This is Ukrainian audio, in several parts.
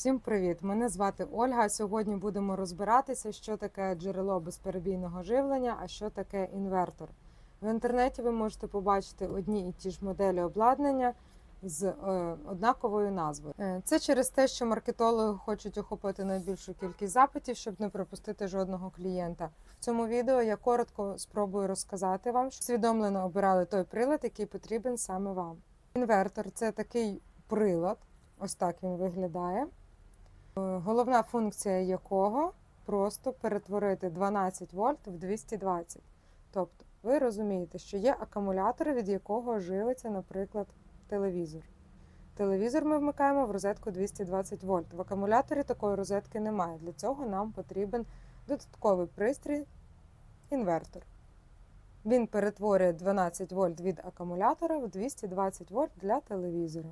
Всім привіт! Мене звати Ольга. Сьогодні будемо розбиратися, що таке джерело безперебійного живлення, а що таке інвертор. В інтернеті ви можете побачити одні і ті ж моделі обладнання з е, однаковою назвою. Е, Це через те, що маркетологи хочуть охопити найбільшу кількість запитів, щоб не пропустити жодного клієнта. В цьому відео я коротко спробую розказати вам, щоб свідомлено обирали той прилад, який потрібен саме вам. Інвертор це такий прилад, ось так він виглядає. Е, Головна функція якого просто перетворити 12 вольт в 220. Тобто, ви розумієте, що є акумулятор, від якого живиться, наприклад, телевізор. Телевізор ми вмикаємо в розетку 220 вольт. В акумуляторі такої розетки немає. Для цього нам потрібен додатковий пристрій інвертор. Він перетворює 12 вольт від акумулятора в 220 вольт для телевізора.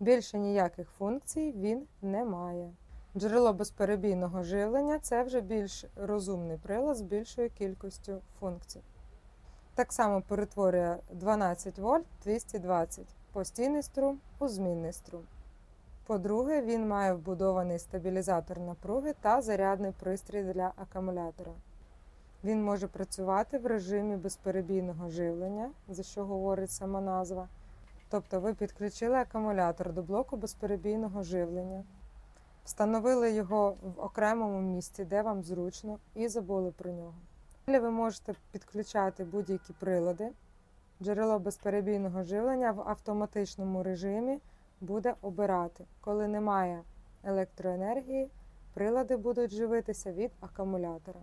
Більше ніяких функцій він не має. Джерело безперебійного живлення це вже більш розумний прилад з більшою кількістю функцій. Так само перетворює 12 вольт 220 постійний струм у змінний струм. По-друге, він має вбудований стабілізатор напруги та зарядний пристрій для акумулятора. Він може працювати в режимі безперебійного живлення, за що говорить сама назва. Тобто ви підключили акумулятор до блоку безперебійного живлення, встановили його в окремому місці, де вам зручно, і забули про нього. Далі ви можете підключати будь-які прилади. Джерело безперебійного живлення в автоматичному режимі буде обирати. Коли немає електроенергії, прилади будуть живитися від акумулятора.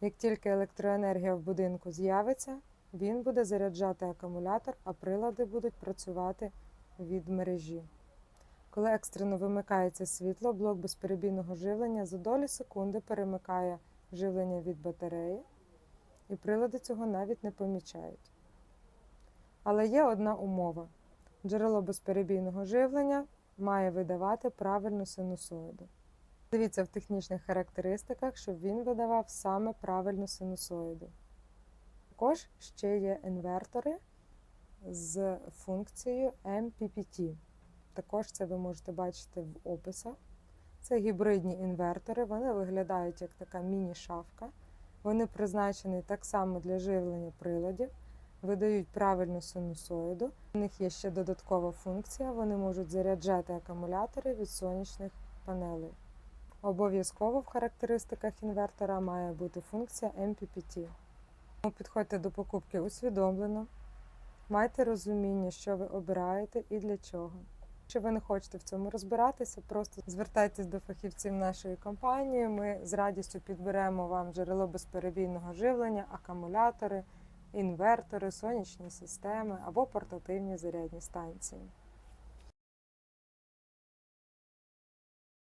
Як тільки електроенергія в будинку з'явиться, він буде заряджати акумулятор, а прилади будуть працювати від мережі. Коли екстрено вимикається світло, блок безперебійного живлення за долі секунди перемикає живлення від батареї, і прилади цього навіть не помічають. Але є одна умова: джерело безперебійного живлення має видавати правильну синусоїду. Дивіться в технічних характеристиках, щоб він видавав саме правильну синусоїду. Також ще є інвертори з функцією MPPT. Також це ви можете бачити в описах. Це гібридні інвертори, вони виглядають як така міні-шафка. Вони призначені так само для живлення приладів, видають правильну синусоїду. У них є ще додаткова функція, вони можуть заряджати акумулятори від сонячних панелей. Обов'язково в характеристиках інвертора має бути функція MPPT. Тому Підходьте до покупки усвідомлено, майте розуміння, що ви обираєте і для чого. Якщо ви не хочете в цьому розбиратися, просто звертайтесь до фахівців нашої компанії. Ми з радістю підберемо вам джерело безперебійного живлення, акумулятори, інвертори, сонячні системи або портативні зарядні станції.